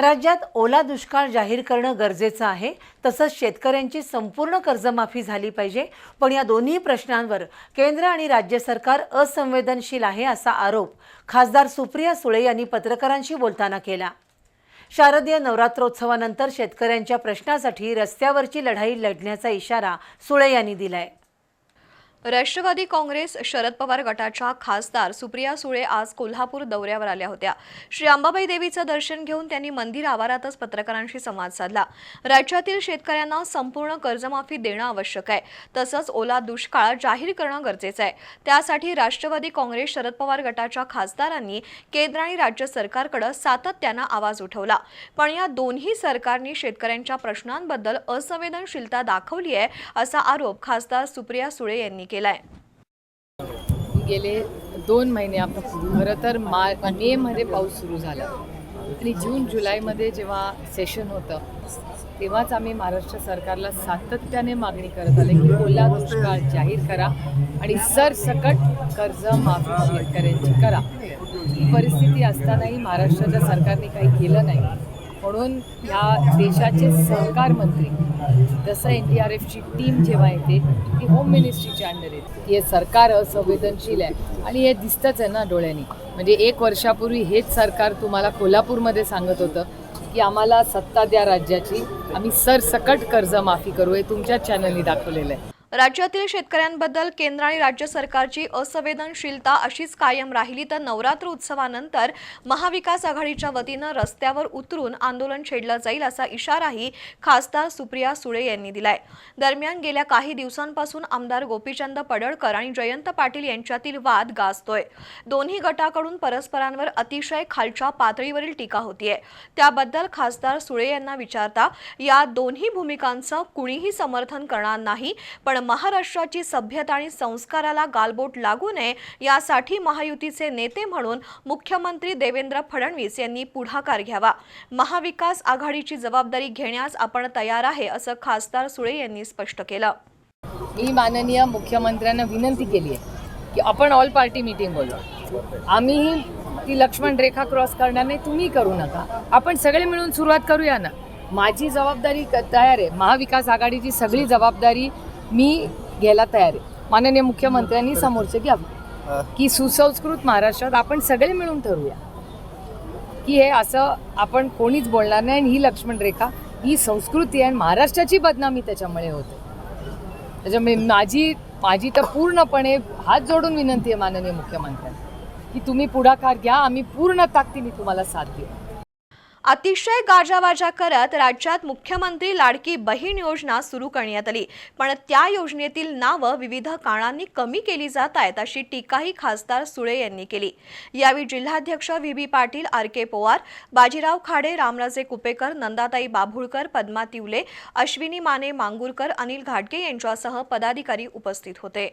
राज्यात ओला दुष्काळ जाहीर करणं गरजेचं आहे. तसंच शेतकऱ्यांची संपूर्ण कर्जमाफी झाली पाहिजे. पण या दोन्ही प्रश्नांवर केंद्र आणि राज्य सरकार असंवेदनशील आहे असा आरोप खासदार सुप्रिया सुळे यांनी पत्रकारांशी बोलताना केला. शारदीय नवरात्रोत्सवानंतर शेतकऱ्यांच्या प्रश्नासाठी रस्त्यावरची लढाई लढण्याचा इशारा सुळे यांनी दिलाय. राष्ट्रवादी काँग्रेस शरद पवार गटाच्या खासदार सुप्रिया सुळे आज कोल्हापूर दौऱ्यावर आल्या होत्या. श्री अंबाबाई देवीचं दर्शन घेऊन त्यांनी मंदिर आवारातच पत्रकारांशी संवाद साधला. राज्यातील शेतकऱ्यांना संपूर्ण कर्जमाफी देणं आवश्यक आहे. तसंच ओला दुष्काळ जाहीर करणं गरजेचं आहे. त्यासाठी राष्ट्रवादी काँग्रेस शरद पवार गटाच्या खासदारांनी केंद्र आणि राज्य सरकारकडे सातत्यानं आवाज उठवला. पण या दोन्ही सरकारनी शेतकऱ्यांच्या प्रश्नांबद्दल असंवेदनशीलता दाखवली आहे असा आरोप खासदार सुप्रिया सुळे यांनी केलाय? गेले दोन महिने खरं तर मा मेमध्ये पाऊस सुरू झाला. आणि जून जुलैमध्ये जेव्हा सेशन होतं तेव्हाच आम्ही महाराष्ट्र सरकारला सातत्याने मागणी करत आले की ओला दुष्काळ जाहीर करा आणि सरसकट कर्ज माफी शेतकऱ्यांची करा. ही परिस्थिती असतानाही महाराष्ट्राच्या सरकारने काही केलं नाही. म्हणून ह्या देशाचे सहकार मंत्री जसं एन डी आर एफची टीम जेव्हा येते ती होम मिनिस्ट्रीच्या अंडर येते. हे सरकार असंवेदनशील आहे आणि हे दिसतंच आहे ना डोळ्यांनी. म्हणजे एक वर्षापूर्वी हेच सरकार तुम्हाला कोल्हापूरमध्ये सांगत होतं की आम्हाला सत्ता द्या राज्याची आम्ही सरसकट कर्जमाफी करू हे तुमच्याच चॅनलनी दाखवलेलं आहे. राज्यातील शेतकऱ्यांबद्दल केंद्र आणि राज्य सरकारची असंवेदनशीलता अशीच कायम राहिली तर नवरात्र उत्सवानंतर महाविकास आघाडीच्या वतीनं रस्त्यावर उतरून आंदोलन छेडलं जाईल असा इशाराही खासदार सुप्रिया सुळे यांनी दिलाय. दरम्यान गेल्या काही दिवसांपासून आमदार गोपीचंद पडळकर आणि जयंत पाटील यांच्यातील वाद गाजतोय. दोन्ही गटाकडून परस्परांवर अतिशय खालच्या पातळीवरील टीका होतीये. त्याबद्दल खासदार सुळे यांना विचारता या दोन्ही भूमिकांचं कुणीही समर्थन करणार नाही पण महाराष्ट्राची सभ्यता आणि संस्काराला गालबोट लागू नये यासाठी महायुतीचे नेते म्हणून मुख्यमंत्री देवेंद्र फडणवीस यांनी पुढाकार घ्यावा. महाविकास आघाडीची जबाबदारी घेण्यास आपण तयार आहे असं खासदार सुळे यांनी स्पष्ट केलं. मी माननीय मुख्यमंत्र्यांना विनंती केली आहे की आपण ऑल पार्टी मीटिंग बोलू आम्हीही ती लक्ष्मण रेखा क्रॉस करणार नाही तुम्ही करू नका. आपण सगळे मिळून सुरुवात करूया ना. माझी जबाबदारी क- तयार आहे. महाविकास आघाडीची सगळी जबाबदारी मी घ्यायला तयार आहे. माननीय मुख्यमंत्र्यांनी समोरचे घ्यावं. की सुसंस्कृत महाराष्ट्रात आपण सगळे मिळून ठरवूया. की हे असं आपण कोणीच बोलणार नाही आणि ही लक्ष्मण रेखा ही संस्कृती आहे आणि महाराष्ट्राची बदनामी त्याच्यामुळे होते. त्याच्यामुळे माझी माझी तर पूर्णपणे हात जोडून विनंती आहे माननीय मुख्यमंत्र्यांना की तुम्ही पुढाकार घ्या आम्ही पूर्ण ताकदीने तुम्हाला साथ देऊ. अतिशय गाजावाजा करत राज्यात मुख्यमंत्री लाडकी बहीण योजना सुरू करण्यात आली. पण त्या योजनेतील नावं विविध कारणांनी कमी केली जात आहेत अशी टीकाही खासदार सुळे यांनी केली. यावेळी जिल्हाध्यक्ष V. B. Patil R. K. Powar Bajirao Khade Ramraje Kupekar Nandatai Babhulkar Padma Tivle Ashwini Mane Mangurkar Anil घाटगे यांच्यासह पदाधिकारी उपस्थित होते.